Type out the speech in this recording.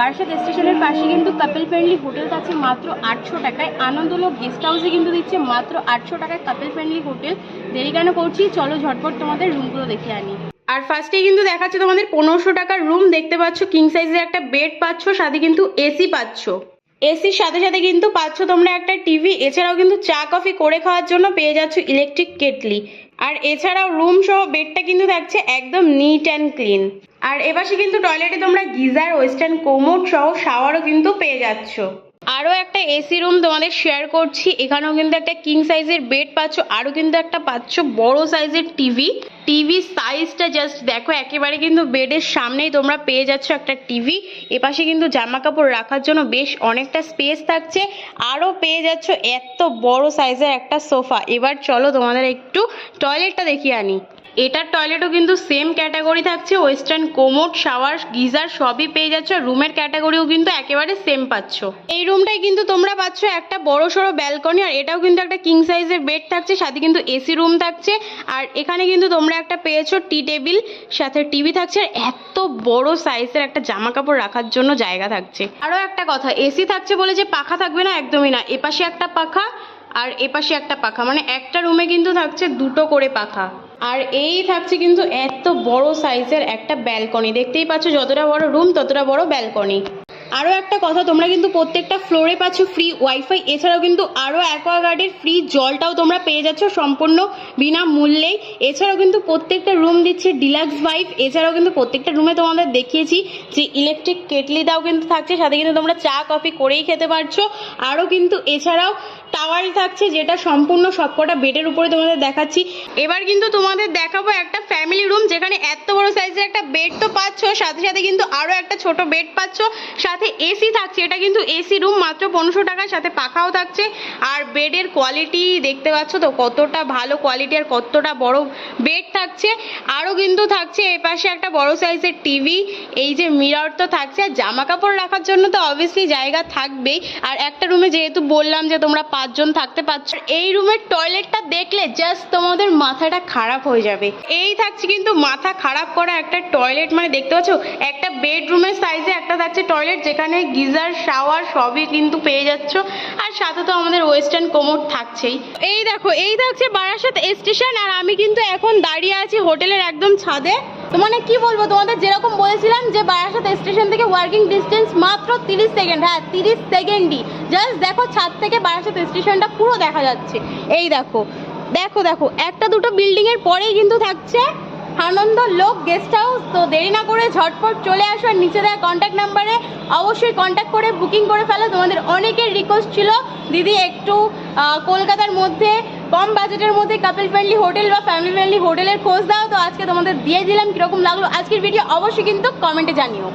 বারাসাত স্টেশনের পাশে কিন্তু কাপেল ফ্রেন্ডলি হোটেল আছে মাত্র আটশো টাকায়। আনন্দলোক গেস্ট হাউসে কিন্তু দিচ্ছে মাত্র আটশো টাকায় কাপেল ফ্রেন্ডলি হোটেল দেরি কেন করছি? চলো ঝটপট তোমাদের রুমগুলো দেখে আনি। আর ফার্স্টে কিন্তু দেখাচ্ছে তোমাদের পনেরোশো টাকার রুম দেখতে পাচ্ছ। কিং সাইজের একটা বেড পাচ্ছ, সাথে কিন্তু এসি পাচ্ছ। এসির সাথে সাথে কিন্তু পাচ্ছ তোমরা একটা টিভি এছাড়াও কিন্তু চা কফি করে খাওয়ার জন্য পেয়ে যাচ্ছ ইলেকট্রিক কেটলি আর এছাড়াও রুম সহ বেডটা কিন্তু থাকছে একদম নিট অ্যান্ড ক্লিন আর এপাশে কিন্তু টয়লেটে তোমরা গিজার ওয়েস্টার্ন কোমোড সহ শাওয়ারও কিন্তু পেয়ে যাচ্ছ। আরও একটা এসি রুম তোমাদের শেয়ার করছি। এখানেও কিন্তু একটা কিং সাইজের বেড পাচ্ছ, আরও কিন্তু একটা পাচ্ছ বড় সাইজের টিভি টিভি সাইজটা জাস্ট দেখো, একেবারে কিন্তু বেডের সামনেই তোমরা পেয়ে যাচ্ছ একটা টিভি এপাশে কিন্তু জামা কাপড় রাখার জন্য বেশ অনেকটা স্পেস থাকছে। আরও পেয়ে যাচ্ছ এত বড় সাইজের একটা সোফা। এবার চলো তোমাদের একটু টয়লেটটা দেখিয়ে আনি। এটার টয়লেটও কিন্তু সেম ক্যাটাগরি থাকছে ওয়েস্টার্ন কোমোড শাওয়ার গিজার সবই পেয়ে যাচ্ছ রুমের ক্যাটাগরিও কিন্তু একেবারে সেম পাচ্ছ। এই রুমটাই কিন্তু তোমরা পাচ্ছ একটা বড় সড়ো ব্যালকনি আর এটাও কিন্তু একটা কিং সাইজের বেড থাকছে, সাথে কিন্তু এসি রুম থাকছে, আর এখানে কিন্তু তোমরা একটা পেয়েছ টি টেবিল সাথে টিভি থাকছে, আর এত বড় সাইজের একটা জামা কাপড় রাখার জন্য জায়গা থাকছে। আরও একটা কথা এসি থাকছে বলে যে পাখা থাকবে না, একদমই না, এপাশে একটা পাখা, আর এপাশে একটা পাখা মানে একটা রুমে কিন্তু থাকছে দুটো করে পাখা। আর এই থাকছে কিন্তু এত বড় সাইজের একটা ব্যালকনি দেখতেই পাচ্ছ যতটা বড় রুম ততটা বড় ব্যালকনি আরও একটা কথা, তোমরা কিন্তু প্রত্যেকটা ফ্লোরে পাচ্ছ ফ্রি ওয়াইফাই এছাড়াও কিন্তু আরও অ্যাকোয়াগার্ডের ফ্রি জলটাও তোমরা পেয়ে যাচ্ছ সম্পূর্ণ বিনা মূল্যেই এছাড়াও কিন্তু প্রত্যেকটা রুম দিচ্ছে ডিলাক্স ভাইফ এছাড়াও কিন্তু প্রত্যেকটা রুমে তোমাদের দেখিয়েছি যে ইলেকট্রিক কেটলিটাও কিন্তু থাকছে। সাথে কিন্তু তোমরা চা কফি করেই খেতে পারছ। আরও কিন্তু এছাড়াও টাওয়াল থাকছে যেটা সম্পূর্ণ সবকটা বেডের উপরে তোমাদের দেখাচ্ছি। এবার কিন্তু তোমাদের দেখাবো একটা ফ্যামিলি রুম যেখানে এত বড় সাইজের একটা বেড তো পাচ্ছ, সাথে সাথে কিন্তু আরও একটা ছোট বেড পাচ্ছ, সাথে এসি থাকছে, এটা কিন্তু এসি রুম মাত্র পনেরোশো টাকার সাথে পাখাও থাকছে, আর বেডের কোয়ালিটি দেখতে পাচ্ছ তো কতটা ভালো কোয়ালিটি আর কতটা বড় বেড থাকছে। আরও কিন্তু থাকছে এপাশে একটা বড় সাইজের টিভি এই যে মিরর তো থাকছে, আর জামা কাপড় রাখার জন্য তো অবভিয়াসলি জায়গা থাকবেই। আর একটা রুমে যেহেতু বললাম যে তোমরা পাঁচজন থাকতে পারছ। এই রুমের টয়লেটটা দেখলে জাস্ট তোমাদের মাথাটা খারাপ হয়ে যাবে। এই থাকছে কিন্তু মাথা খারাপ করা একটা টয়লেট মানে দেখতে পাচ্ছ? একটা বেডরুমের সাইজে একটা থাকছে টয়লেট যেখানে গিজার শাওয়ার সবই কিন্তু পেয়ে যাচ্ছ। আর সাথে তো আমাদের ওয়েস্টার্ন কোমোড থাকছেই। এই দেখো, এই থাকছে বারাসাত স্টেশন আর আমি কিন্তু এখন দাঁড়িয়ে আছি হোটেলের একদম ছাদে। মানে কি বলব, তোমাদের যেরকম বলেছিলাম যে বারাসাত স্টেশন থেকে ওয়ার্কিং ডিস্টেন্স মাত্র তিরিশ সেকেন্ড হ্যাঁ তিরিশ সেকেন্ডই জাস্ট দেখো, ছাদ থেকে বারাসাত স্টেশনটা পুরো দেখা যাচ্ছে। এই দেখো দেখো দেখো, একটা দুটো বিল্ডিং এর পরেই কিন্তু থাকছে আনন্দ লোক গেস্ট হাউস তো দেরি না করে ঝটপট চলে আসো আর নিচে দেওয়া কন্ট্যাক্ট নাম্বারে অবশ্যই কন্ট্যাক্ট করে বুকিং করে ফেলো। তোমাদের অনেকের রিকোয়েস্ট ছিল, দিদি একটু কলকাতার মধ্যে কম বাজেটের মধ্যে কাপল ফ্রেন্ডলি হোটেল বা ফ্যামিলি ফ্রেন্ডলি হোটেলের খোঁজ দাও। তো আজকে তোমাদের দিয়ে দিলাম, কীরকম লাগল আজকের ভিডিও অবশ্যই কিন্তু কমেন্টে জানিও।